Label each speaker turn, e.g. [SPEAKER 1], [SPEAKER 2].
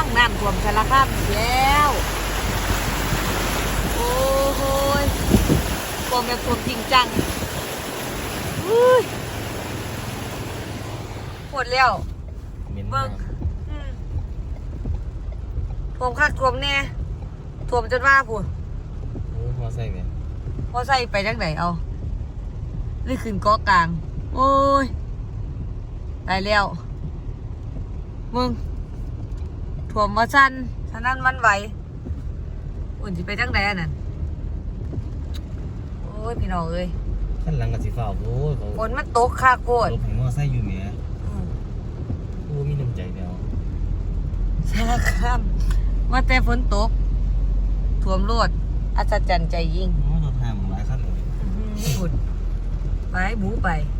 [SPEAKER 1] องน้ำท่วมสารคามอีกแล้ว โอ้โหยท่วมแบบท่วมจริงจังอุ้ยปวดแล้ว
[SPEAKER 2] เหม็น
[SPEAKER 1] เบิ่
[SPEAKER 2] มางก
[SPEAKER 1] อืมท่วมคักท่วมแน่ท่วมจนว่าพูด
[SPEAKER 2] โอ้พอใส่ไหม
[SPEAKER 1] พอใส่ไปจังไหนเอาหรือขึ้นเกาะกลาง โอ้ยตายแล้วมึง ถ่วมมาชันฉะนั้นมันไหวอุ่นจะไปจังไหนอันนั้นโอ้ยพี่น้องเอ้ย
[SPEAKER 2] ขั้นหลังกับสีฟ้าโอ้ยเขา
[SPEAKER 1] ฝนมันตกค่าโกด
[SPEAKER 2] รถแห่งมอไซค์อยู่แหม
[SPEAKER 1] อืม
[SPEAKER 2] โอ้มีน้ำใจเดียว
[SPEAKER 1] สารคามว่าแต่ฝนตกถ่วมรวดอัศจรรย์ใจยิ่ง
[SPEAKER 2] โอ้รถห่างหลายขั้นเลย
[SPEAKER 1] อื้อหือบุญไปบูไป
[SPEAKER 2] โ